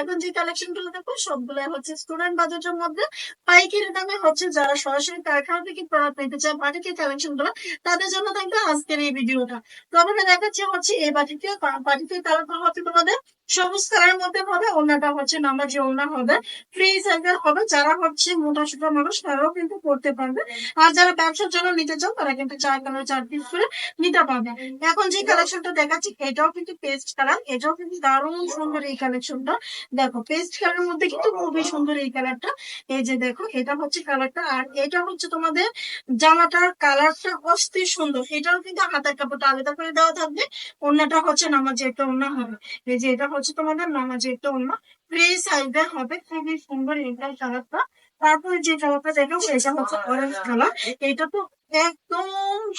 এখন যে কালেকশনগুলো হচ্ছে স্টুডেন্ট মধ্যে। পাইকারি দামে হচ্ছে যারা সরাসরি কারখানা থেকে চায় বাটিকের কালেকশনগুলো, তাদের জন্য থাকবে আজকের এই ভিডিওটা। তো আমরা দেখাচ্ছি হচ্ছে এই বাটিকে বাটিকে কালার হচ্ছে তোমাদের সবুজ কালারের মধ্যে হবে ওনাটা হচ্ছে নাম্বার যে ওনা হবে। ফ্রি সাইজের হবে, যারা হচ্ছে মোটা সোটা মানুষ, তারাও কিন্তু করতে পারবে। আর যারা ব্যবসার জন্য নিতে চাও, তারা কিন্তু চার কালার চার পিস করে নিতে পারবে। এখন যে কালেকশনটা দেখাচ্ছি, এটাও কিন্তু পেস্ট কালার এটাও কিন্তু দারুণ সুন্দর এই কালেকশনটা দেখো পেস্ট কালারের মধ্যে কিন্তু খুবই সুন্দর এই কালারটা এই যে দেখো, এটা হচ্ছে কালারটা আর এটা হচ্ছে তোমাদের জামাটার কালারটা অস্থির সুন্দর। এটাও কিন্তু হাতের কাপড়টা আলাদা করে দেওয়া থাকবে। অন্যটা হচ্ছে নামাজে একটা অন্য হবে। এই যে এটা হচ্ছে তোমাদের নামাজে একটা অন্য। ফ্রি সাইজের হবে, খুবই সুন্দর এই কালারটা তারপরে যে কালারটা দেখাবো এটা হচ্ছে অরেঞ্জ কালার এটা তো একদম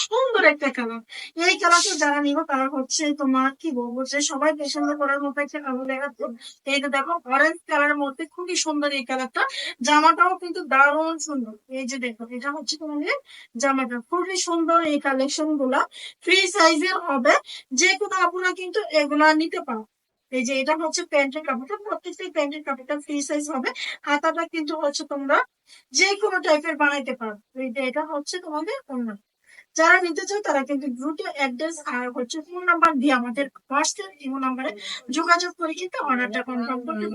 সুন্দর একটা কালার এই কালারটা যারা নিবো, তারা হচ্ছে তোমার, কি বলব, যে সবাই পছন্দ করার মতো একটা কালার দেখাচ্ছে এইটা দেখো অরেঞ্জ কালারের মধ্যে খুবই সুন্দর এই কালারটা জামাটাও কিন্তু দারুণ সুন্দর। এই যে দেখো, এটা হচ্ছে তোমাদের জামাটা। খুবই সুন্দর এই কালেকশনগুলা। ফ্রি সাইজের হবে। যে কোনো আপনারা কিন্তু এগুলা নিতে পারো। এই যে এটা হচ্ছে প্যান্টের কাপড়টা, প্রত্যেকটাই প্যান্টের কাপড়টা ফ্রি সাইজ হবে। হাতাটা কিন্তু হচ্ছে তোমরা যে কোনো টাইপের বানাইতে পারো। এটা হচ্ছে তোমাদের অন্য যারা নিতে চাও তারা কিন্তু দ্রুত অ্যাড্রেস আর হচ্ছে ফোন নাম্বার দিয়ে আমাদের হোয়াটসঅ্যাপ ইমো নাম্বারে যোগাযোগ করে কিন্তু অর্ডারটা কনফার্ম করতে